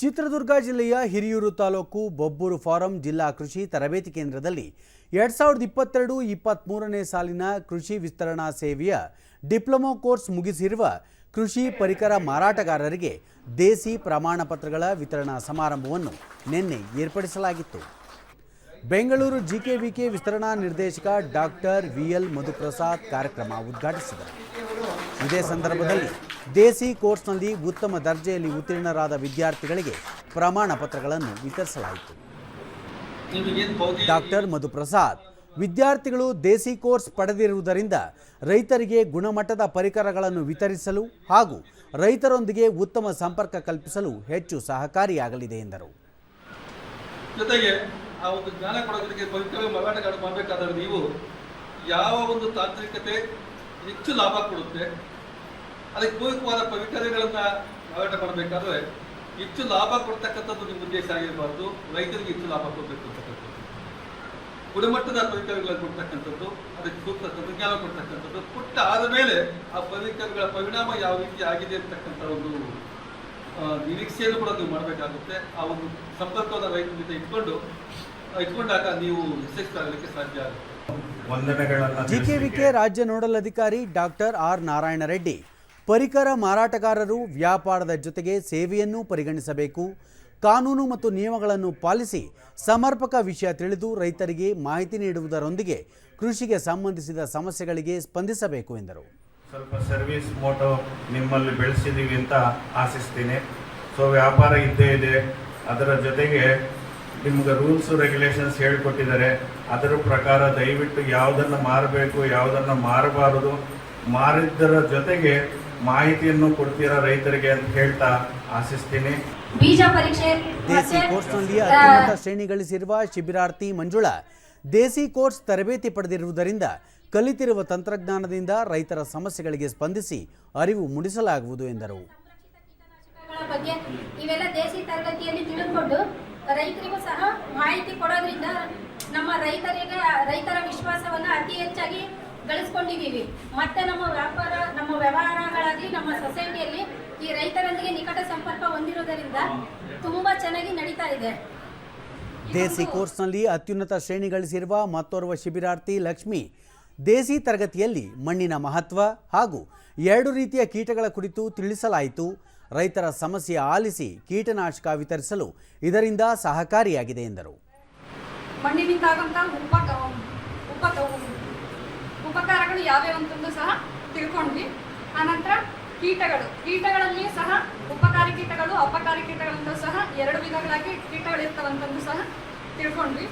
ಚಿತ್ರದುರ್ಗ ಜಿಲ್ಲೆಯ ಹಿರಿಯೂರು ತಾಲೂಕು ಬೊಬ್ಬೂರು ಫಾರಂ ಜಿಲ್ಲಾ ಕೃಷಿ ತರಬೇತಿ ಕೇಂದ್ರದಲ್ಲಿ ಎರಡು ಸಾವಿರದ ಇಪ್ಪತ್ತೆರಡು ಇಪ್ಪತ್ತ್ಮೂರನೇ ಸಾಲಿನ ಕೃಷಿ ವಿಸ್ತರಣಾ ಸೇವೆಯ ಡಿಪ್ಲೊಮೊ ಕೋರ್ಸ್ ಮುಗಿಸಿರುವ ಕೃಷಿ ಪರಿಕರ ಮಾರಾಟಗಾರರಿಗೆ ದೇಸಿ ಪ್ರಮಾಣ ಪತ್ರಗಳ ವಿತರಣಾ ಸಮಾರಂಭವನ್ನು ನಿನ್ನೆ ಏರ್ಪಡಿಸಲಾಗಿತ್ತು. ಬೆಂಗಳೂರು ಜಿಕೆವಿಕೆ ವಿಸ್ತರಣಾ ನಿರ್ದೇಶಕ ಡಾಕ್ಟರ್ ವಿಎಲ್ ಮಧುಪ್ರಸಾದ್ ಕಾರ್ಯಕ್ರಮ ಉದ್ಘಾಟಿಸಿದರು. ಇದೇ ಸಂದರ್ಭದಲ್ಲಿ ದೇಸಿ ಕೋರ್ಸ್ನಲ್ಲಿ ಉತ್ತಮ ದರ್ಜೆಯಲ್ಲಿ ಉತ್ತೀರ್ಣರಾದ ವಿದ್ಯಾರ್ಥಿಗಳಿಗೆ ಪ್ರಮಾಣ ಪತ್ರಗಳನ್ನು ವಿತರಿಸಲಾಯಿತು. ಡಾಕ್ಟರ್ ಮಧುಪ್ರಸಾದ್, ವಿದ್ಯಾರ್ಥಿಗಳು ದೇಸಿ ಕೋರ್ಸ್ ಪಡೆದಿರುವುದರಿಂದ ರೈತರಿಗೆ ಗುಣಮಟ್ಟದ ಪರಿಕರಗಳನ್ನು ವಿತರಿಸಲು ಹಾಗೂ ರೈತರೊಂದಿಗೆ ಉತ್ತಮ ಸಂಪರ್ಕ ಕಲ್ಪಿಸಲು ಹೆಚ್ಚು ಸಹಕಾರಿಯಾಗಲಿದೆ ಎಂದರು. ಜೊತೆಗೆ ಆ ಒಂದು ಜ್ಞಾನ ಕೊಡೋದಕ್ಕೆ ಮಾಡಬೇಕಾದ್ರೆ ನೀವು ಯಾವ ಒಂದು ತಾಂತ್ರಿಕತೆ ಹೆಚ್ಚು ಲಾಭ ಕೊಡುತ್ತೆ ಅದಕ್ಕೆ ಪೂರಕವಾದ ಪರಿಕರಗಳನ್ನು ಮಾರಾಟ ಮಾಡಬೇಕಾದ್ರೆ ಹೆಚ್ಚು ಲಾಭ ಕೊಡ್ತಕ್ಕಂಥದ್ದು ನಿಮ್ಮ ಉದ್ದೇಶ ಆಗಿರಬಾರ್ದು. ರೈತರಿಗೆ ಹೆಚ್ಚು ಲಾಭ ಕೊಡಬೇಕು ಅಂತಕ್ಕಂಥದ್ದು. ಗುಣಮಟ್ಟದ ಪರಿಕರಗಳನ್ನು ಕೊಡ್ತಕ್ಕಂಥದ್ದು ಅದಕ್ಕೆ ಸೂಕ್ತ ತಂತ್ರಜ್ಞಾನ ಕೊಡ್ತಕ್ಕಂಥದ್ದು. ಪುಟ್ಟ ಆದ ಮೇಲೆ ಆ ಪರಿಕರಗಳ ಪರಿಣಾಮ ಯಾವ ರೀತಿ ಆಗಿದೆ ಅಂತಕ್ಕಂಥ ಒಂದು ನಿರೀಕ್ಷೆಯನ್ನು ಕೂಡ ನೀವು ಮಾಡಬೇಕಾಗುತ್ತೆ. ಆ ಒಂದು ಸಂಪರ್ಕವನ್ನು ರೈತರ ಜೊತೆ ಇಟ್ಕೊಂಡು ಇಟ್ಕೊಂಡಾಗ ನೀವು ಯಶಸ್ವಿಯಾಗಲಿಕ್ಕೆ ಸಾಧ್ಯ ಆಗುತ್ತೆ. ಜಿಕೆ ವಿಕೆ ರಾಜ್ಯ ನೋಡಲ್ ಅಧಿಕಾರಿ ಡಾಕ್ಟರ್ ಆರ್ ನಾರಾಯಣ ರೆಡ್ಡಿ. ಪರಿಕರ ಮಾರಾಟಗಾರರು ವ್ಯಾಪಾರದ ಜೊತೆಗೆ ಸೇವೆಯನ್ನೂ ಪರಿಗಣಿಸಬೇಕು. ಕಾನೂನು ಮತ್ತು ನಿಯಮಗಳನ್ನು ಪಾಲಿಸಿ ಸಮರ್ಪಕ ವಿಷಯ ತಿಳಿದು ರೈತರಿಗೆ ಮಾಹಿತಿ ನೀಡುವುದರೊಂದಿಗೆ ಕೃಷಿಗೆ ಸಂಬಂಧಿಸಿದ ಸಮಸ್ಯೆಗಳಿಗೆ ಸ್ಪಂದಿಸಬೇಕು ಎಂದರು. ಸ್ವಲ್ಪ ಸರ್ವಿಸ್ ಮೋಟೋ ನಿಮ್ಮಲ್ಲಿ ಬೆಳೆಸಿದ್ದೀವಿ ಅಂತ ಆಶಿಸ್ತೀನಿ. ಸೊ ವ್ಯಾಪಾರ ಇದ್ದೇ ಇದೆ. ಅದರ ಜೊತೆಗೆ ನಿಮ್ಗೆ ರೂಲ್ಸ್, ರೆಗ್ಯುಲೇಷನ್ಸ್ ಹೇಳ್ಕೊಟ್ಟಿದ್ದಾರೆ. ಅದರ ಪ್ರಕಾರ ದಯವಿಟ್ಟು ಯಾವುದನ್ನು ಮಾರಬೇಕು, ಯಾವುದನ್ನು ಮಾರಬಾರದು ಮಾರಿದ್ದರ ಜೊತೆಗೆ ಮಾಹಿತಿಯನ್ನು ಕೊಡ್ತೀರಾ ರೈತರಿಗೆ ಅಂತ ಹೇಳ್ತಾ ಆಶಿಸ್ತೀನಿ. ಬೀಜ ಪರೀಕ್ಷೆ ದೇಸಿ ಕೋರ್ಸ್ನಲ್ಲಿ ಆ, ಅತ್ಯುನ್ನತ ಶ್ರೇಣಿ ಗಳಿಸಿರುವ ಶಿಬಿರಾರ್ಥಿ ಮಂಜುಳಾ ದೇಸಿ ಕೋರ್ಸ್ ತರಬೇತಿ ಪಡೆದಿರುವುದರಿಂದ ಕಲಿತಿರುವ ತಂತ್ರಜ್ಞಾನದಿಂದ ರೈತರ ಸಮಸ್ಯೆಗಳಿಗೆ ಸ್ಪಂದಿಸಿ ಅರಿವು ಮೂಡಿಸಲಾಗುವುದು ಎಂದರು. ಕೀಟನಾಶಕಗಳ ಬಗ್ಗೆ ಇವೆಲ್ಲ ದೇಸಿ ತರಗತಿಯಲ್ಲಿ ತಿಳಿದುಕೊಂಡು ರೈತರಿಗೂ ಸಹ ಮಾಹಿತಿ ಕೊಡೋದ್ರಿಂದ ನಮ್ಮ ರೈತರಿಗೆ ರೈತರ ವಿಶ್ವಾಸವನ್ನು ಅತಿ ಹೆಚ್ಚಾಗಿ ಗಳಿಸ್ಕೊಂಡಿದ್ದೀವಿ ಮತ್ತೆ ನಮ್ಮ ವ್ಯಾಪಾರ ನಮ್ಮ ವ್ಯವಹಾರಗಳಾಗಲಿ ನಮ್ಮ ಸೊಸೈಟಿಯಲ್ಲಿ ಈ ರೈತರೊಂದಿಗೆ ನಿಕಟ ಸಂಪರ್ಕ ಹೊಂದಿರುವುದರಿಂದ ತುಂಬಾ ಚೆನ್ನಾಗಿ ನಡೀತಾ ಇದೆ. ದೇಸಿ ಕೋರ್ಸ್ನಲ್ಲಿ ಅತ್ಯುನ್ನತ ಶ್ರೇಣಿ ಗಳಿಸಿರುವ ಮತ್ತೋರ್ವ ಶಿಬಿರಾರ್ಥಿ ಲಕ್ಷ್ಮಿ. ದೇಸಿ ತರಗತಿಯಲ್ಲಿ ಮಣ್ಣಿನ ಮಹತ್ವ ಹಾಗೂ ಎರಡು ರೀತಿಯ ಕೀಟಗಳ ಕುರಿತು ತಿಳಿಸಲಾಯಿತು. ರೈತರ ಸಮಸ್ಯೆ ಆಲಿಸಿ ಕೀಟನಾಶಕ ವಿತರಿಸಲು ಇದರಿಂದ ಸಹಕಾರಿಯಾಗಿದೆ ಎಂದರು. ಮಣ್ಣಿನಿಂದಾಗಂತ ಉಪ ಉಪ ಉಪಕಾರಗಳು ಯಾವ್ಯಾವ ಅಂತಂದು ಸಹ ತಿಳ್ಕೊಂಡ್ವಿ ಆನಂತರ ಕೀಟಗಳು ಕೀಟಗಳಲ್ಲಿ ಸಹ ಉಪಕಾರಿ ಕೀಟಗಳು ಅಪಕಾರಿ ಕೀಟಗಳಂತ ಸಹ ಎರಡು ವಿಧಗಳಾಗಿ ಕೀಟಗಳಿರ್ತಾವಂತಂದು ಸಹ ತಿಳ್ಕೊಂಡ್ವಿ